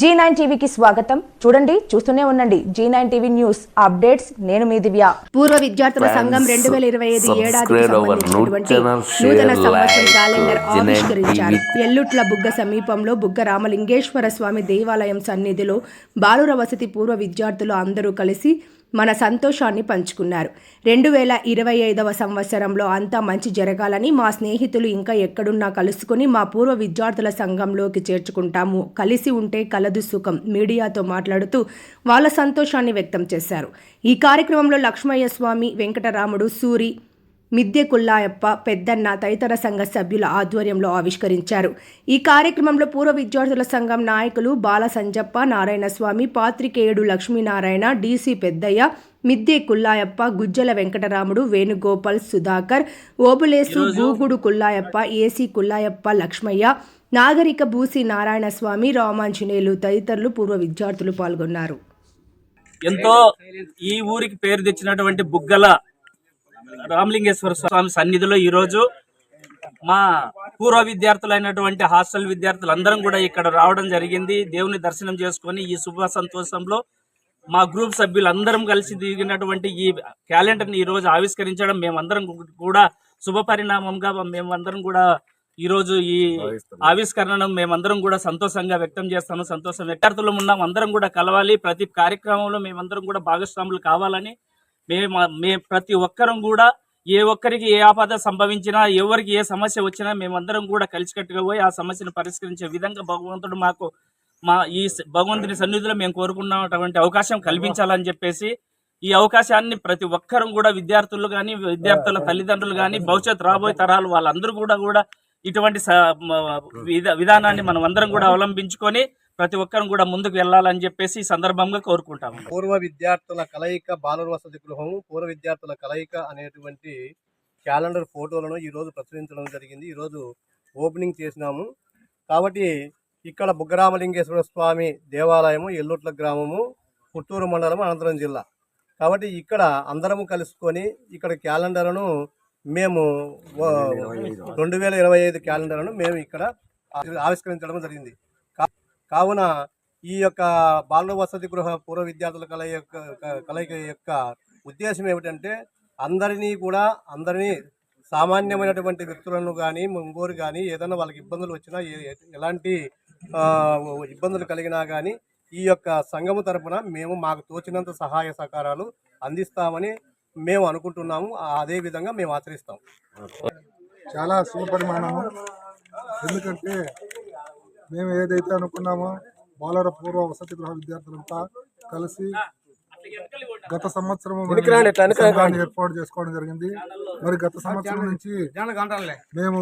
G nine టీవీకి స్వాగతం. చూడండి చూస్తూనే ఉండండి. Z nine TV news updates. నేను మీ దివ్య. పూర్వ విద్యార్థుల సంఘం రెండు వేల ఇరవై ఐదు నూతన సంవత్సరం like, క్యాలెండర్ ఆవిష్కరించారు. ఎల్లుట్ల బుగ్గ సమీపంలో బుగ్గ రామలింగేశ్వర స్వామి దేవాలయం సన్నిధిలో బాలుర వసతి పూర్వ విద్యార్థులు అందరూ కలిసి మన సంతోషాన్ని పంచుకున్నారు. రెండు వేల ఇరవై ఐదవ సంవత్సరంలో అంతా మంచి జరగాలని మా స్నేహితులు ఇంకా ఎక్కడున్నా కలుసుకొని మా పూర్వ విద్యార్థుల సంఘంలోకి చేర్చుకుంటాము. కలిసి ఉంటే కలదు సుఖం మీడియాతో మాట్లాడుతూ వాళ్ళ సంతోషాన్ని వ్యక్తం చేశారు. ఈ కార్యక్రమంలో లక్ష్మయ్య స్వామి వెంకటరాముడు సూరి మిద్దె కుల్లాయప్ప పెద్దన్న తదితర సంఘ సభ్యుల ఆధ్వర్యంలో ఆవిష్కరించారు. ఈ కార్యక్రమంలో పూర్వ విద్యార్థుల సంఘం నాయకులు బాల సంజప్ప నారాయణస్వామి పాత్రికేయుడు లక్ష్మీనారాయణ డీసీ పెద్దయ్య మిద్దె కుల్లాయప్ప గుజ్జల వెంకటరాముడు వేణుగోపాల్ సుధాకర్ ఓబులేసు గూగుడు కుల్లాయప్ప ఏసీ కుల్లాయప్ప లక్ష్మయ్య నాగరిక బూసి నారాయణస్వామి రామాంజనేయులు తదితరులు పూర్వ విద్యార్థులు పాల్గొన్నారు. ఎంతో ఈ ఊరికి పేరు తెచ్చినటువంటి బుగ్గల రామలింగేశ్వర స్వామి సన్నిధిలో ఈరోజు మా పూర్వ విద్యార్థులైనటువంటి హాస్టల్ విద్యార్థులు అందరం కూడా ఇక్కడ రావడం జరిగింది. దేవుని దర్శనం చేసుకొని ఈ శుభ సంతోషంలో మా గ్రూప్ సభ్యులందరం కలిసి దిగినటువంటి ఈ క్యాలెండర్ని ఈ రోజు ఆవిష్కరించడం మేమందరం కూడా శుభ పరిణామంగా మేమందరం కూడా ఈ రోజు ఈ ఆవిష్కరణను మేమందరం కూడా సంతోషంగా వ్యక్తం చేస్తాము సంతోషం విద్యార్థులు ఉన్నాం. అందరం కూడా కలవాలి. ప్రతి కార్యక్రమంలో మేమందరం కూడా భాగస్వాములు కావాలని మేము మేము ప్రతి ఒక్కరం కూడా ఏ ఒక్కరికి ఏ ఆపద సంభవించినా ఎవరికి ఏ సమస్య వచ్చినా మేమందరం కూడా కలిసికట్టుగా పోయి ఆ సమస్యను పరిష్కరించే విధంగా భగవంతుడు మాకు మా ఈ స- భగవంతుని సన్నిధిలో మేము కోరుకున్నటువంటి అవకాశం కల్పించాలని చెప్పేసి ఈ అవకాశాన్ని ప్రతి ఒక్కరం కూడా విద్యార్థులు కానీ విద్యార్థుల తల్లిదండ్రులు కానీ భవిష్యత్ రాబోయే తరాలు వాళ్ళందరూ కూడా కూడా ఇటువంటి విధానాన్ని మనం అందరం కూడా అవలంబించుకొని ప్రతి ఒక్కరం కూడా ముందుకు వెళ్ళాలని చెప్పేసి ఈ సందర్భంగా కోరుకుంటాము. పూర్వ విద్యార్థుల కలయిక బాలుర వసతి గృహం పూర్వ విద్యార్థుల కలయిక అనేటువంటి క్యాలెండర్ ఫోటోలను ఈరోజు ప్రచురించడం జరిగింది. ఈరోజు ఓపెనింగ్ చేసినాము. కాబట్టి ఇక్కడ బుగ్గరామలింగేశ్వర స్వామి దేవాలయము ఎల్లుట్ల గ్రామము పుత్తూరు మండలం అనంతపురం జిల్లా. కాబట్టి ఇక్కడ అందరము కలుసుకొని ఇక్కడ క్యాలెండర్ను మేము రెండు వేల ఇరవై ఐదు. క్యాలెండర్ను మేము ఇక్కడ ఆవిష్కరించడం జరిగింది. కావున ఈ యొక్క బాల వసతి గృహ పూర్వ విద్యార్థుల కలయిక యొక్క కలయిక యొక్క ఉద్దేశం ఏమిటంటే అందరినీ కూడా అందరినీ సామాన్యమైనటువంటి వ్యక్తులను కానీ ఇంకోరు కానీ ఏదైనా వాళ్ళకి ఇబ్బందులు వచ్చినా ఏ- ఎలాంటి ఇబ్బందులు కలిగినా కానీ ఈ యొక్క సంఘము తరపున మేము మాకు తోచినంత సహాయ సహకారాలు అందిస్తామని మేము అనుకుంటున్నాము. అదే విధంగా మేము ఆచరిస్తాం. చాలా శుభపరిమాణము ఎందుకంటే మేము ఏదైతే అనుకున్నామో బాలర పూర్వ వసతి గృహ విద్యార్థులంతా కలిసి గత సంవత్సరం ఏర్పాటు చేసుకోవడం జరిగింది. మరి గత సంవత్సరం నుంచి మేము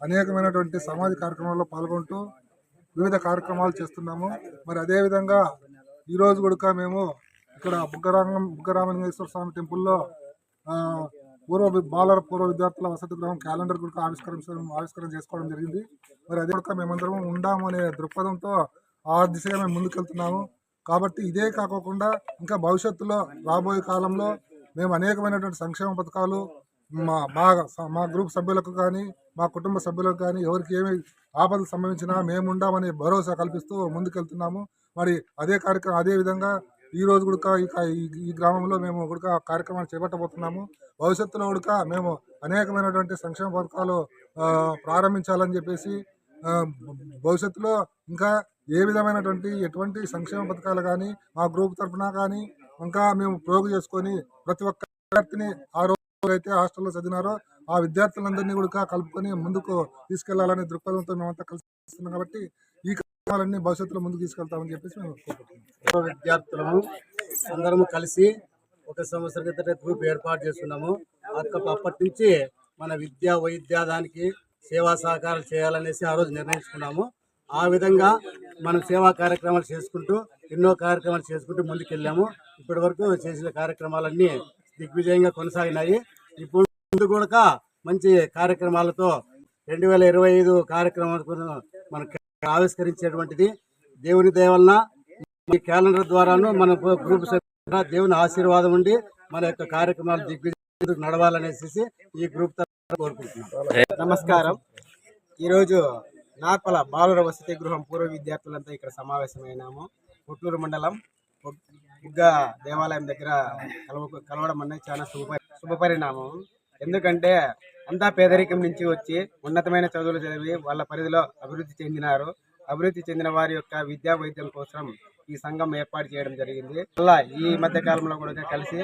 అనేకమైనటువంటి సామాజిక కార్యక్రమాల్లో పాల్గొంటూ వివిధ కార్యక్రమాలు చేస్తున్నాము. మరి అదేవిధంగా ఈరోజు కూడా మేము ఇక్కడ బుగ్గరాంగం బుగ్గరామలింగేశ్వర స్వామి టెంపుల్లో పూర్వ బాలర పూర్వ విద్యార్థుల వసతి గృహం క్యాలెండర్ కూడా ఆవిష్కరించడం ఆవిష్కరణ చేసుకోవడం జరిగింది. మరి అదే కూడా మేమందరం ఉండాము అనే దృక్పథంతో ఆ దిశగా మేము ముందుకెళ్తున్నాము. కాబట్టి ఇదే కాకోకుండా ఇంకా భవిష్యత్తులో రాబోయే కాలంలో మేము అనేకమైనటువంటి సంక్షేమ పథకాలు మా మా మా గ్రూప్ సభ్యులకు కానీ మా కుటుంబ సభ్యులకు కానీ ఎవరికి ఏమి ఆపదలు సంభవించినా మేము ఉండామని భరోసా కల్పిస్తూ ముందుకెళ్తున్నాము. మరి అదే కార్యక్రమం అదే విధంగా ఈ రోజు కూడా ఈ ఈ గ్రామంలో మేము కూడా కార్యక్రమాలు చేపట్టబోతున్నాము. భవిష్యత్తులో ఉడక మేము అనేకమైనటువంటి సంక్షేమ పథకాలు ప్రారంభించాలని చెప్పేసి భవిష్యత్తులో ఇంకా ఏ విధమైనటువంటి ఎటువంటి సంక్షేమ పథకాలు కానీ మా గ్రూప్ తరఫున కానీ ఇంకా మేము ప్రోగు చేసుకొని ప్రతి ఒక్క విద్యార్థిని ఆ రోజులైతే హాస్టల్లో చదివినారో ఆ విద్యార్థులందరినీ కూడా కలుపుకొని ముందుకు తీసుకెళ్ళాలనే దృక్పథంతో మేమంతా కలిసి కాబట్టి ఈ కార్యక్రమాలన్నీ భవిష్యత్తులో ముందుకు తీసుకెళ్తామని చెప్పేసి మేము విద్యార్థులము అందరము కలిసి ఒక సంవత్సరం క్రితం గ్రూప్ ఏర్పాటు చేస్తున్నాము. అక్క- అప్పటి నుంచి మన విద్య వైద్య దానికి సేవా సహకారాలు చేయాలనేసి ఆ రోజు నిర్ణయించుకున్నాము. ఆ విధంగా మనం సేవా కార్యక్రమాలు చేసుకుంటూ ఎన్నో కార్యక్రమాలు చేసుకుంటూ ముందుకెళ్ళాము. ఇప్పటి వరకు చేసిన కార్యక్రమాలన్నీ దిగ్విజయంగా కొనసాగినాయి. ఇప్పుడు ముందు కూడా మంచి కార్యక్రమాలతో రెండు వేల ఇరవై ఐదు కార్యక్రమాలకు మనం ఆవిష్కరించేటువంటిది. దేవుని దయ వలన ఈ క్యాలెండర్ ద్వారాను మన గ్రూప్ దేవుని ఆశీర్వాదం ఉండి మన యొక్క కార్యక్రమాలు దిగ్విజయం నడవాలనేసి ఈ గ్రూప్ తరఫున కోరుకుంటున్నాం నమస్కారం. ఈరోజు నార్పల బాలుర వసతి గృహం పూర్వ విద్యార్థులంతా ఇక్కడ సమావేశమైనాము. పుట్లూరు మండలం బుగ్- బుగ్గ దేవాలయం దగ్గర కలవ కలవడం అనేది చాలా శుభ శుభపరిణామం. ఎందుకంటే అంతా పేదరికం నుంచి వచ్చి ఉన్నతమైన చదువులు చదివి వాళ్ళ పరిధిలో అభివృద్ధి చెందినారు. అభివృద్ధి చెందిన వారి యొక్క విద్యా వైద్యం కోసం ఈ సంఘం ఏర్పాటు చేయడం జరిగింది. అలా ఈ మధ్య కాలంలో కూడా కలిసి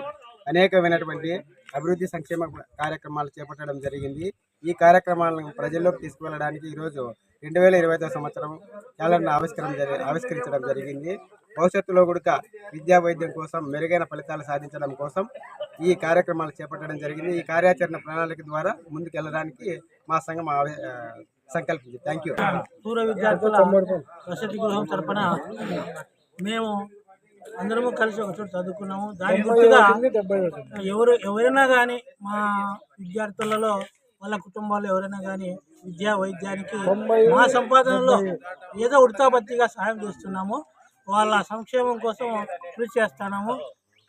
అనేకమైనటువంటి అభివృద్ధి సంక్షేమ కార్యక్రమాలు చేపట్టడం జరిగింది. ఈ కార్యక్రమాలను ప్రజల్లోకి తీసుకువెళ్ళడానికి ఈరోజు రెండు వేల ఇరవై ఐదో సంవత్సరం క్యాలెండర్ ఆవిష్కరణ జరి ఆవిష్కరించడం జరిగింది. భవిష్యత్తులో కూడా విద్యా వైద్యం కోసం మెరుగైన ఫలితాలు సాధించడం కోసం ఈ కార్యక్రమాలు చేపట్టడం జరిగింది. ఈ కార్యాచరణ ప్రణాళిక ద్వారా ముందుకెళ్ళడానికి మా సంఘం సంకల్పించింది థ్యాంక్ యూ పూర్వ విద్యార్థుల వసతి గృహం తరపున మేము అందరము కలిసి ఒక చోట చదువుకున్నాము. దాని గుర్తుగా ఎవరు ఎవరైనా కానీ మా విద్యార్థులలో వాళ్ళ కుటుంబాల్లో ఎవరైనా కానీ విద్యా వైద్యానికి మా సంపాదనలో ఏదో ఉడతాబత్తిగా సహాయం చేస్తున్నాము. వాళ్ళ సంక్షేమం కోసం కృషి చేస్తున్నాము.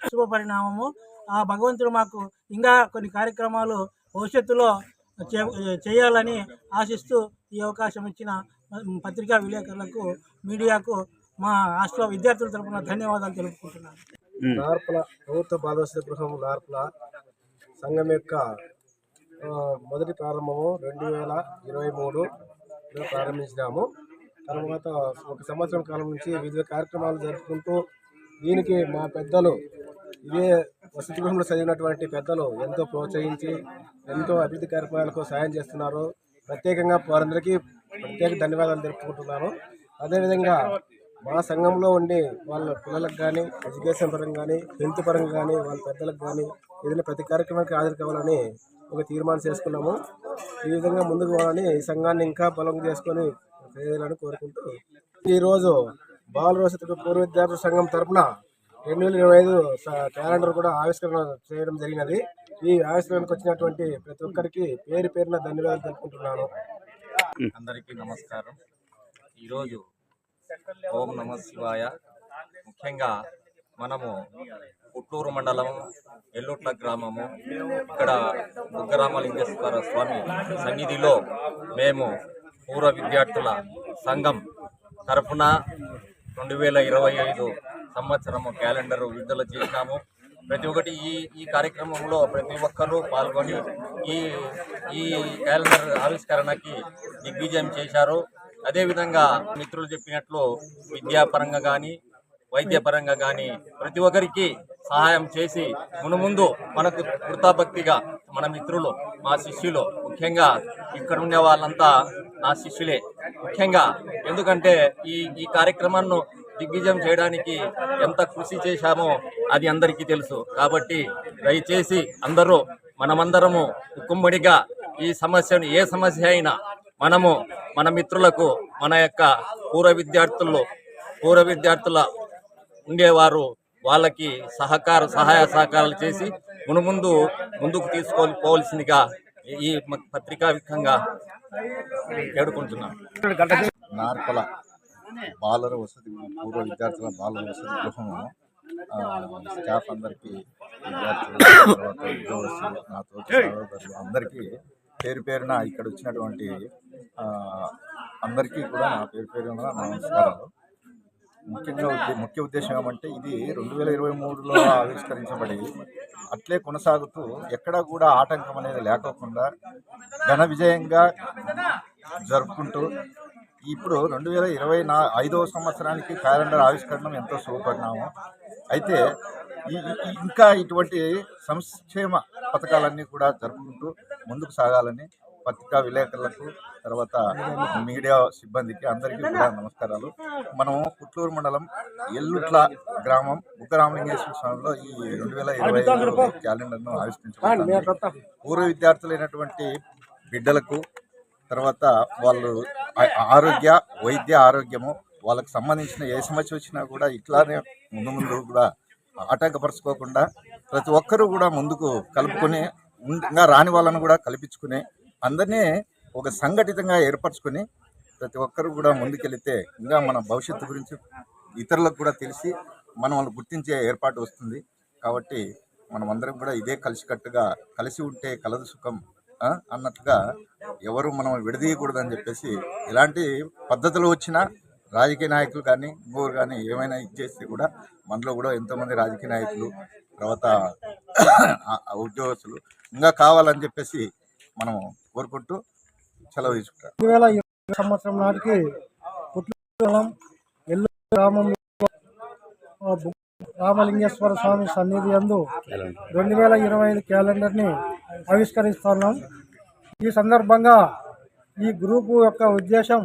శుభ పరిణామము ఆ భగవంతుడు మాకు ఇంకా కొన్ని కార్యక్రమాలు భవిష్యత్తులో చేయాలని ఆశిస్తూ ఈ అవకాశం ఇచ్చిన పత్రికా విలేకరులకు మీడియాకు మా రాష్ట్ర విద్యార్థుల తరపున ధన్యవాదాలు తెలుపుకుంటున్నాను. నార్పల ప్రభుత్వ బాలవసతి గృహం నార్పల సంఘం యొక్క మొదటి ప్రారంభము రెండు వేల ఇరవై మూడు ప్రారంభించినాము. తర్వాత ఒక సంవత్సరం కాలం నుంచి వివిధ కార్యక్రమాలు జరుపుకుంటూ దీనికి మా పెద్దలు ఇదే వసతి గృహంలో చదివినటువంటి పెద్దలు ఎంతో ప్రోత్సహించి ఎంతో అభివృద్ధి కార్యక్రమాలకు సాయం చేస్తున్నారు. ప్రత్యేకంగా వారందరికీ ప్రత్యేక ధన్యవాదాలు తెలుపుకుంటున్నాను. అదేవిధంగా మా సంఘంలో ఉండి వాళ్ళ పిల్లలకు కానీ ఎడ్యుకేషన్ పరంగా కానీ హెల్త్ పరంగా కానీ వాళ్ళ పెద్దలకు కానీ ఏదైనా ప్రతి కార్యక్రమానికి హాజరు కావాలని ఒక తీర్మానం చేసుకున్నాము. ఈ విధంగా ముందుకు పోవాలని ఈ సంఘాన్ని ఇంకా బలం చేసుకొని చేయాలని కోరుకుంటూ ఈరోజు బాల వసతి పూర్వ విద్యార్థుల సంఘం తరపున రెండు వేల ఇరవై ఐదు క్యాలెండర్ కూడా ఆవిష్కరణ చేయడం జరిగినది. ఈ ఆవిష్కరణకు వచ్చినటువంటి ప్రతి ఒక్కరికి పేరు పేరున ధన్యవాదాలు తెలుపుకుంటున్నాను. అందరికీ నమస్కారం. ఈరోజు ఓం నమ శివాయ. ముఖ్యంగా మనము పుట్టూరు మండలం ఎల్లుట్ల గ్రామము ఇక్కడ బుగ్గరామలింగేశ్వర స్వామి సన్నిధిలో మేము పూర్వ విద్యార్థుల సంఘం తరఫున రెండు వేల ఇరవై ఐదు సంవత్సరము క్యాలెండర్ విడుదల చేసినాము ప్రతి ఒక్కటి ఈ ఈ కార్యక్రమంలో ప్రతి ఒక్కరూ పాల్గొని ఈ ఈ క్యాలెండర్ ఆవిష్కరణకి దిగ్విజయం చేశారు. అదేవిధంగా మిత్రులు చెప్పినట్లు విద్యాపరంగా కానీ వైద్యపరంగా కానీ ప్రతి ఒక్కరికి సహాయం చేసి మునుముందు మనకు కృతాభక్తిగా మన మిత్రులు మా శిష్యులు ముఖ్యంగా ఇక్కడ ఉండే వాళ్ళంతా నా శిష్యులే. ముఖ్యంగా ఎందుకంటే ఈ ఈ కార్యక్రమాన్ని దిగ్విజయం చేయడానికి ఎంత కృషి చేశామో అది అందరికీ తెలుసు. కాబట్టి దయచేసి అందరూ మనమందరము ఉక్కుమ్మడిగా ఈ సమస్యను ఏ సమస్య అయినా మనము మన మిత్రులకు మన యొక్క పూర్వ విద్యార్థులు పూర్వ విద్యార్థుల ఉండేవారు వాళ్ళకి సహకార సహాయ సహకారాలు చేసి మునుముందు ముందుకు తీసుకొని పోవలసిందిగా ఈ పత్రికా విధంగా వేడుకుంటున్నాను నార్పల బాలర వసతి పూర్వ విద్యార్థుల బాలర వసతి గృహము. స్టాఫ్ అందరికీ విద్యార్థులు తర్వాత ఉద్యోగస్తులు నా తోటి సహోదరులు అందరికీ పేరు పేరున ఇక్కడ వచ్చినటువంటి అందరికీ కూడా నా పేరు పేరున నమస్కారాలు. ముఖ్యంగా ముఖ్య ఉద్దేశం ఏమంటే ఇది రెండు వేల ఇరవై మూడులో ఆవిష్కరించబడి అట్లే కొనసాగుతూ ఎక్కడా కూడా ఆటంకం అనేది లేకోకుండా ఘన విజయంగా జరుపుకుంటూ ఇప్పుడు రెండు వేల ఇరవై నా ఐదవ సంవత్సరానికి క్యాలెండర్ ఆవిష్కరణం ఎంతో శుభపరిణామం. అయితే ఈ ఇంకా ఇటువంటి సంక్షేమ పథకాలన్నీ కూడా జరుపుకుంటూ ముందుకు సాగాలని పత్రికా విలేకరులకు తర్వాత మీడియా సిబ్బందికి అందరికీ కూడా నమస్కారాలు. మనం పుట్లూరు మండలం ఎల్లుట్ల గ్రామం బుక్కరామలింగేశ్వర స్వామిలో ఈ రెండు వేల ఇరవై క్యాలెండర్ను ఆవిష్కరించారు పూర్వ విద్యార్థులైనటువంటి బిడ్డలకు తర్వాత వాళ్ళు ఆరోగ్య వైద్య ఆరోగ్యము వాళ్ళకి సంబంధించిన ఏ సమస్య వచ్చినా కూడా ఇట్లానే ముందు ముందు కూడా ఆటంకపరచుకోకుండా ప్రతి ఒక్కరూ కూడా ముందుకు కలుపుకొని ఇంకా రాని వాళ్ళను కూడా కల్పించుకుని అందరినీ ఒక సంఘటితంగా ఏర్పరచుకొని ప్రతి ఒక్కరు కూడా ముందుకెళితే ఇంకా మన భవిష్యత్తు గురించి ఇతరులకు కూడా తెలిసి మనం వాళ్ళు గుర్తించే ఏర్పాటు వస్తుంది. కాబట్టి మనం అందరం కూడా ఇదే కలిసికట్టుగా కలిసి ఉంటే కలదు సుఖం. అన్నట్టుగా ఎవరు మనం విడదీయకూడదని చెప్పేసి ఇలాంటి పద్ధతులు వచ్చినా రాజకీయ నాయకులు కానీ ఇంకోరు కానీ ఏమైనా ఇచ్చేస్తే కూడా మనలో కూడా ఎంతోమంది రాజకీయ నాయకులు తర్వాత ఉద్యోగస్తులు ఇంకా కావాలని చెప్పేసి మనం కోరుకుంటూ సెలవు తీసుకుంటాం. సంవత్సరం నాటికి గ్రామంలో రామలింగేశ్వర స్వామి సన్నిధి అందు రెండు వేల ఇరవై ఐదు క్యాలెండర్ని ఆవిష్కరిస్తున్నాం. ఈ సందర్భంగా ఈ గ్రూపు యొక్క ఉద్దేశం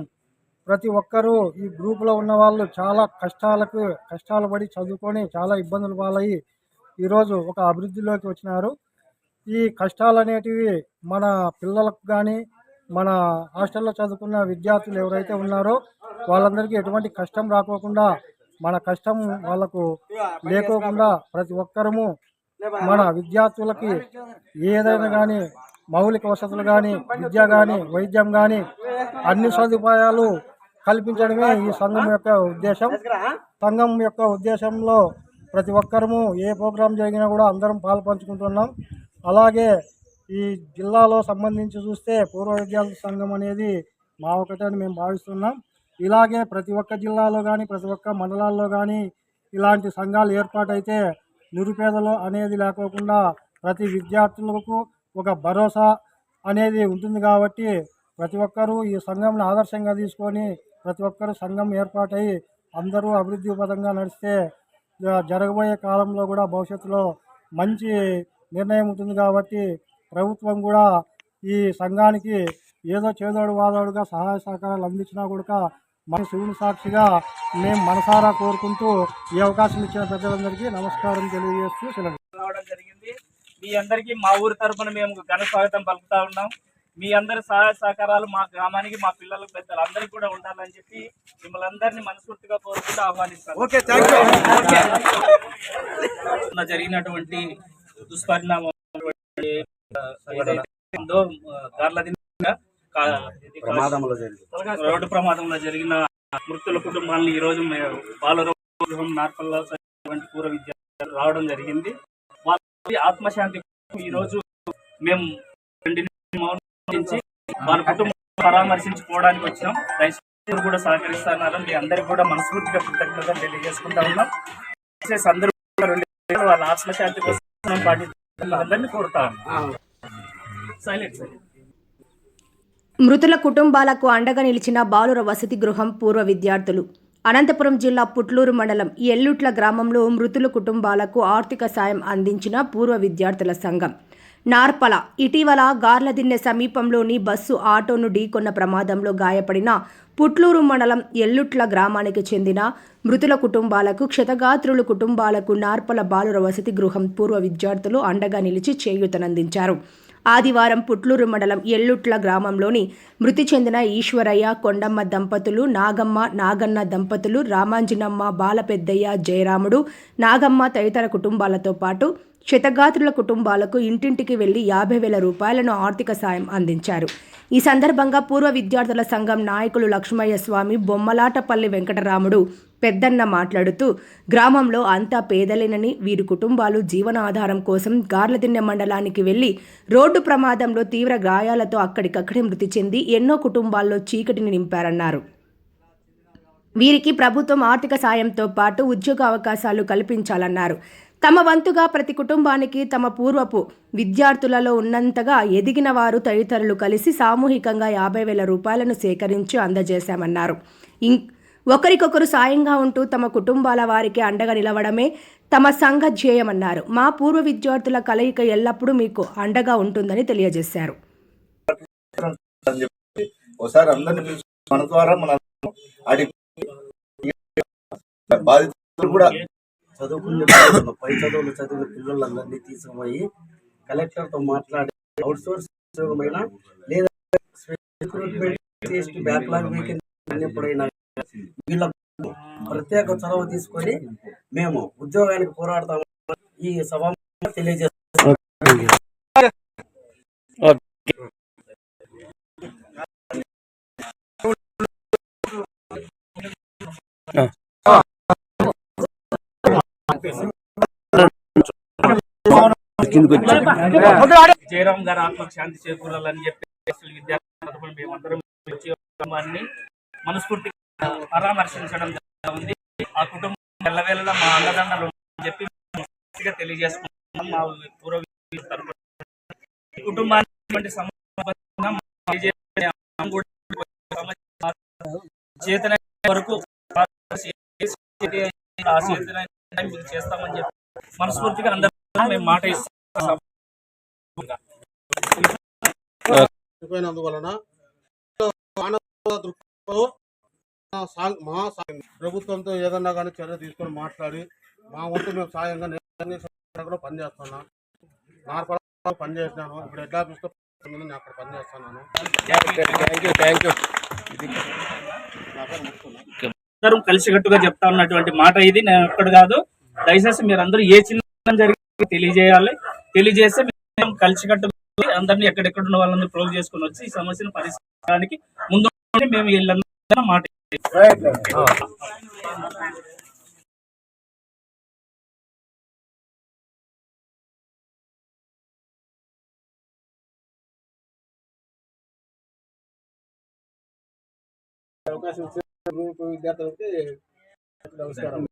ప్రతి ఒక్కరూ ఈ గ్రూపులో ఉన్న వాళ్ళు చాలా కష్టాలకు కష్టాలు పడి చదువుకొని చాలా ఇబ్బందులు పాలయ్యి ఈరోజు ఒక అభివృద్ధిలోకి వచ్చినారు. ఈ కష్టాలు అనేటివి మన పిల్లలకు కానీ మన హాస్టల్లో చదువుకున్న విద్యార్థులు ఎవరైతే ఉన్నారో వాళ్ళందరికీ ఎటువంటి కష్టం రాకోకుండా మన కష్టం వాళ్ళకు లేకోకుండా ప్రతి ఒక్కరము మన విద్యార్థులకి ఏదైనా కానీ మౌలిక వసతులు కానీ విద్య కానీ వైద్యం కానీ అన్ని సదుపాయాలు కల్పించడమే ఈ సంఘం యొక్క ఉద్దేశం. సంఘం యొక్క ఉద్దేశంలో ప్రతి ఒక్కరము ఏ ప్రోగ్రాం జరిగినా కూడా అందరం పాలు పంచుకుంటున్నాం. అలాగే ఈ జిల్లాలో సంబంధించి చూస్తే పూర్వ విద్యార్థి సంఘం అనేది మా ఒకటే అని మేము భావిస్తున్నాం. ఇలాగే ప్రతి ఒక్క జిల్లాలో కానీ ప్రతి ఒక్క మండలాల్లో కానీ ఇలాంటి సంఘాలు ఏర్పాటైతే నిరుపేదలు అనేది లేకోకుండా ప్రతి విద్యార్థులకు ఒక భరోసా అనేది ఉంటుంది కాబట్టి ప్రతి ఒక్కరూ ఈ సంఘంను ఆదర్శంగా తీసుకొని ప్రతి ఒక్కరూ సంఘం ఏర్పాటై అందరూ అభివృద్ధి పదంగా నడిస్తే జరగబోయే కాలంలో కూడా భవిష్యత్తులో మంచి నిర్ణయం ఉంటుంది కాబట్టి ప్రభుత్వం కూడా ఈ సంఘానికి ఏదో చేదోడు వాదోడుగా సహాయ సహకారాలు అందించినా కూడా మన శివుని సాక్షిగా మేము మనసారా కోరుకుంటూ ఈ అవకాశం ఇచ్చిన పెద్దలందరికీ నమస్కారం తెలియజేస్తూ సెలవు. రావడం జరిగింది. మీ అందరికీ మా ఊరి తరపున మేము ఘన స్వాగతం పలుకుతా ఉన్నాం. మీ అందరి సహాయ సహకారాలు మా గ్రామానికి మా పిల్లలకు పెద్దలు అందరికీ కూడా ఉండాలని చెప్పి మిమ్మల్ని అందరినీ మనస్ఫూర్తిగా కోరుకుంటూ ఆహ్వానిస్తాను. ఓకే జరిగినటువంటి దుష్పరిణామం గార్ల రోడ్డు ప్రమాదంలో జరిగిన మృతుల కుటుంబాలను ఈ రోజు బాలరోగం నార్పల్ల వంటి పూర్వ విద్యార్థులు రావడం జరిగింది. వాళ్ళ ఆత్మశాంతి ఈ రోజు మేము రెండు నిమిషాలు మౌనం వహించి వాళ్ళ కుటుంబం పరామర్శించుకోవడానికి వచ్చినాం. దయచేసి కూడా సహకరిస్తున్నారు మీ అందరికి కూడా మనస్ఫూర్తిగా కృతజ్ఞతలు తెలియజేసుకుంటా ఉన్నాం. వాళ్ళ ఆత్మశాంతి కోసం పాటించాలని అందరినీ కోరుతా ఉన్నాం. Silent silent. మృతుల కుటుంబాలకు అండగా నిలిచిన బాలుర వసతి గృహం పూర్వ విద్యార్థులు. అనంతపురం జిల్లా పుట్లూరు మండలం ఎల్లుట్ల గ్రామంలో మృతుల కుటుంబాలకు ఆర్థిక సాయం అందించిన పూర్వ విద్యార్థుల సంఘం. నార్పల ఇటీవల గార్లదిన్నె సమీపంలోని బస్సు ఆటోను ఢీకొన్న ప్రమాదంలో గాయపడిన పుట్లూరు మండలం ఎల్లుట్ల గ్రామానికి చెందిన మృతుల కుటుంబాలకు క్షతగాత్రుల కుటుంబాలకు నార్పల బాలుర వసతి గృహం పూర్వ విద్యార్థులు అండగా నిలిచి చేయూతనందించారు. ఆదివారం పుట్లూరు మండలం ఎల్లుట్ల గ్రామంలోని మృతి చెందిన ఈశ్వరయ్య కొండమ్మ దంపతులు నాగమ్మ నాగన్న దంపతులు రామాంజనమ్మ బాలపెద్దయ్య జయరాముడు నాగమ్మ తదితర కుటుంబాలతో పాటు క్షతగాత్రుల కుటుంబాలకు ఇంటింటికి వెళ్ళి యాభై వేల రూపాయలను ఆర్థిక సాయం అందించారు. ఈ సందర్భంగా పూర్వ విద్యార్థుల సంఘం నాయకులు లక్ష్మయ్య స్వామి బొమ్మలాటపల్లి వెంకటరాముడు పెద్దన్న మాట్లాడుతూ గ్రామంలో అంతా పేదలేనని వీరి కుటుంబాలు జీవనాధారం కోసం గార్లదిన్నె మండలానికి వెళ్ళి రోడ్డు ప్రమాదంలో తీవ్ర గాయాలతో అక్కడికక్కడే మృతి చెంది ఎన్నో కుటుంబాల్లో చీకటిని నింపారన్నారు. వీరికి ప్రభుత్వం ఆర్థిక సాయంతో పాటు ఉద్యోగ అవకాశాలు కల్పించాలన్నారు. తమ వంతుగా ప్రతి కుటుంబానికి తమ పూర్వపు విద్యార్థులలో ఉన్నంతగా ఎదిగిన వారు తదితరులు కలిసి సామూహికంగా యాభై వేల రూపాయలను సేకరించి అందజేశామన్నారు. ఇం ఒకరికొకరు సాయంగా ఉంటూ తమ కుటుంబాల వారికి అండగా నిలవడమే తమ సంఘ ధ్యేయమన్నారు. మా పూర్వ విద్యార్థుల కలయిక ఎల్లప్పుడూ మీకు అండగా ఉంటుందని తెలియజేశారు. ఒకసారి అందరిని మన ద్వారా మన బాధితులు కూడా చదువుకునే పై చదువులు చదివిన పిల్లలందరినీ తీసుకుపోయి కలెక్టర్తో మాట్లాడి అవుట్ సోర్స్ ఉద్యోగమైన లేదా రిక్రూట్మెంట్ బ్యాక్లాగ్ వేకెన్సీ ఎప్పుడైనా వీళ్ళ ప్రత్యేక చొరవ తీసుకొని మేము ఉద్యోగానికి పోరాడతాము ఈ సభ తెలియజేస్తాం జయరాం గారు ఆత్మకు శాంతి చేకూరాలని చెప్పి విద్యార్థులు మేమందరం కుటుంబాన్ని మనస్ఫూర్తిగా పరామర్శించడం ఉంది ఆ కుటుంబం వెళ్ళవేళ మా అన్నదండలు చెప్పి మనస్ఫూర్తిగా తెలియజేసుకుంటున్నాం. మా పూర్వ విద్యార్థుల కుటుంబానికి చేతన వరకు ఆ చేతన మీకు చేస్తామని చెప్పి మనస్ఫూర్తిగా అందరూ మేము మాట ఇస్తాం. సా- ప్రభుత్వంతో ఏదన్నా కానీ చర్య తీసుకొని మాట్లాడి మా వంతు మేము సాయంగా నేను కూడా పనిచేస్తున్నా. నార్పడ పనిచేసినాను. ఇప్పుడు హెడ్ ఆఫీస్లో నేను అక్కడ పనిచేస్తున్నాను. అందరం కలిసికట్టుగా చెప్తా ఉన్నటువంటి మాట ఇది. నేను ఒక్కడు కాదు. దయచేసి మీరు అందరూ ఏ చిన్న జరిగి తెలియజేయాలి. తెలియజేస్తే మేము కలిసికట్టుగా అందరినీ ఎక్కడెక్కడ ఉన్న వాళ్ళని ప్రోవ్ చేసుకుని వచ్చి ఈ సమస్యను పరిష్కారానికి ముందు మేము వీళ్ళందరూ మాట అవకాశం ఇచ్చిన విద్యార్థులకి నమస్కారం.